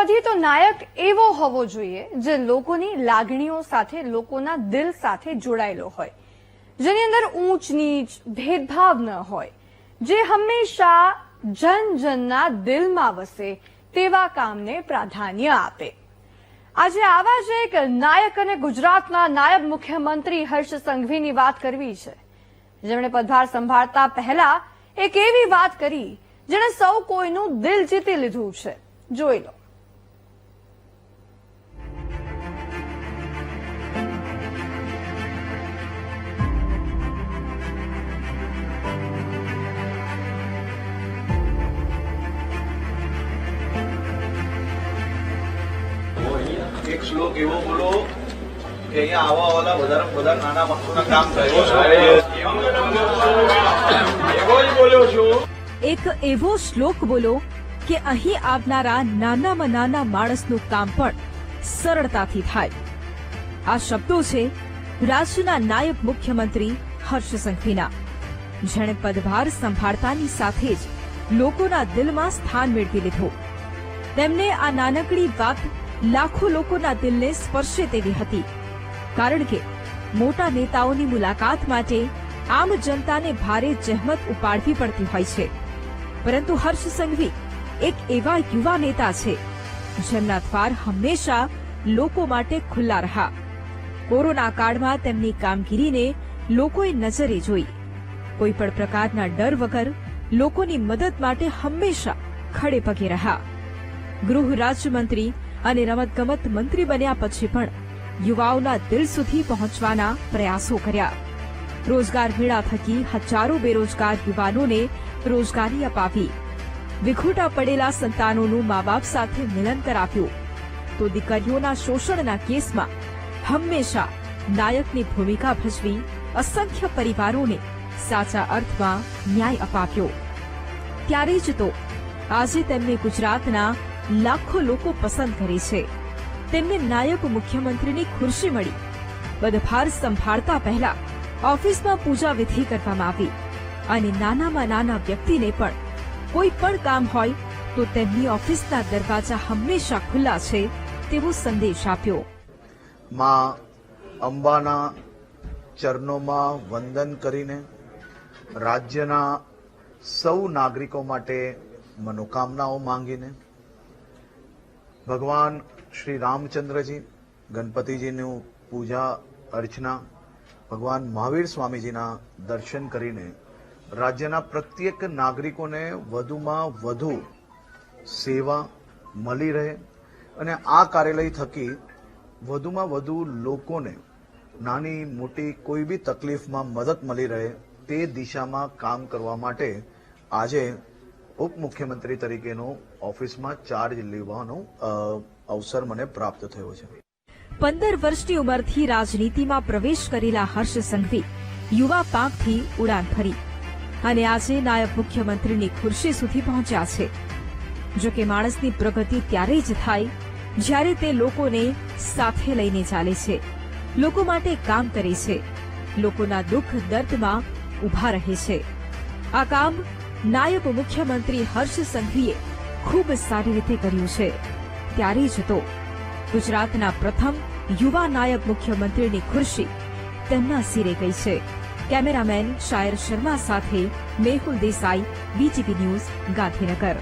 વધીએ તો નાયક એવો હોવો જોઈએ જે લોકોની લાગણીઓ સાથે, લોકોના દિલ સાથે જોડાયેલો હોય. જેની અંદર ઊંચ, નીચ, ભેદભાવ ન હોય. જે હંમેશા જન જનના દિલમાં વસે તેવા કામને પ્રાધાન્ય આપે. આજે આવા જ એક નાયક અને ગુજરાતના નાયબ મુખ્યમંત્રી હર્ષ સંઘવીની વાત કરવી છે. જેમણે પદભાર સંભાળતા પહેલા એક એવી વાત કરી, જેણે સૌ કોઈનું દિલ જીતી લીધું છે. જોઈ લો. એક શ્લોક એવો બોલો કે અહીંયા આવા વાળા વધારે બધા નાના માણસોના કામ થયો બોલ્યો એક એવો શ્લોક બોલો કે અહીં આવનારા નાનામાં નાના માણસનું કામ પણ સરળતાથી થાય. આ શબ્દો છે રાજ્યના નાયબ મુખ્યમંત્રી હર્ષ સંઘવીના જેણે પદભાર સંભાળતાની સાથે જ લોકોના દિલમાં સ્થાન મેળવી લીધું. તેમને આ નાનકડી વાત લાખો લોકોના દિલને સ્પર્શે તેવી હતી. કારણ કે મોટા નેતાઓની મુલાકાત માટે આમ જનતાને ભારે જહેમત ઉપાડવી પડતી હોય છે. પરંતુ હર્ષ સંઘવી એક એવા યુવા નેતા છે, જેમના દ્વાર હંમેશા લોકો માટે ખુલ્લા રહ્યા. કોરોના કાળમાં તેમની કામગીરીને લોકોએ નજરે જોઈ. કોઈ પણ પ્રકારના ડર વગર લોકોની મદદ માટે હંમેશા ખડે પગે રહ્યા. ગૃહ રાજ્યમંત્રી અને રમતગમત મંત્રી બન્યા પછી પણ યુવાઓના દિલ સુધી પહોંચવાના પ્રયાસો કર્યા. રોજગાર મેળા થકી હજારો બેરોજગાર યુવાનોને રોજગારી અપાવી. વિખૂટા પડેલા સંતાનોનું મા બાપ સાથે મિલન કરાવ્યું. તો દીકરીઓના શોષણના કેસમાં હંમેશા નાયકની ભૂમિકા ભજવી અસંખ્ય પરિવારોને સાચા અર્થમાં ન્યાય અપાવ્યો. ત્યારે જ તો આજે તેમને ગુજરાતના લાખો લોકો પસંદ કરે છે. તેમને નાયક મુખ્યમંત્રીની ખુરશી મળી. પદભાર સંભાળતા પહેલા ઓફિસમાં પૂજા વિધિ કરવામાં આવી અને નાનામાં નાના વ્યક્તિને પણ. કોઈ પણ કામ હોય તો તેમની ઓફિસના દરવાજા હંમેશા ખુલ્લા છે તેવો સંદેશ આપ્યો. માં અંબાના ચરણોમાં વંદન કરીને રાજ્યના સૌ નાગરિકો માટે મનોકામનાઓ માંગીને ભગવાન શ્રી રામચંદ્રજી, ગણપતિજીનું પૂજા, અર્ચના, ભગવાન મહાવીર સ્વામીજીના દર્શન કરીને રાજ્યના પ્રત્યેક નાગરિકોને વધુમાં વધુ સેવા મળી રહે અને આ કાર્યાલય થકી વધુમાં વધુ લોકોને નાની મોટી કોઈ બી તકલીફમાં મદદ મળી રહે તે દિશામાં કામ કરવા માટે આજે ઉપમુખ્યમંત્રી તરીકેનો ઓફિસમાં ચાર્જ લેવાનો અવસર મને પ્રાપ્ત થયો છે. પંદર વર્ષની ઉંમરથી રાજનીતિમાં પ્રવેશ કરેલા હર્ષ સંઘવી યુવા પાંખથી ઉડાન ભરી અને આજે નાયબ મુખ્યમંત્રીની ખુરશી સુધી પહોંચ્યા છે. જો કે માણસની પ્રગતિ ત્યારે જ થાય જ્યારે તે લોકોને સાથે લઈને ચાલે છે. લોકો માટે કામ કરે છે. લોકોના દુઃખ દર્દમાં ઊભા રહે છે. આ કામ નાયબ મુખ્યમંત્રી હર્ષ સંઘવીએ ખૂબ સારી રીતે કર્યું છે. ત્યારે જ તો ગુજરાતના પ્રથમ યુવા નાયબ મુખ્યમંત્રીની ખુરશી તેમના સિરે ગઈ છે. કેમેરામેન શાયર શર્મા સાથે મેહુલ દેસાઈ, બીજીપી ન્યૂઝ ગાંધીનગર.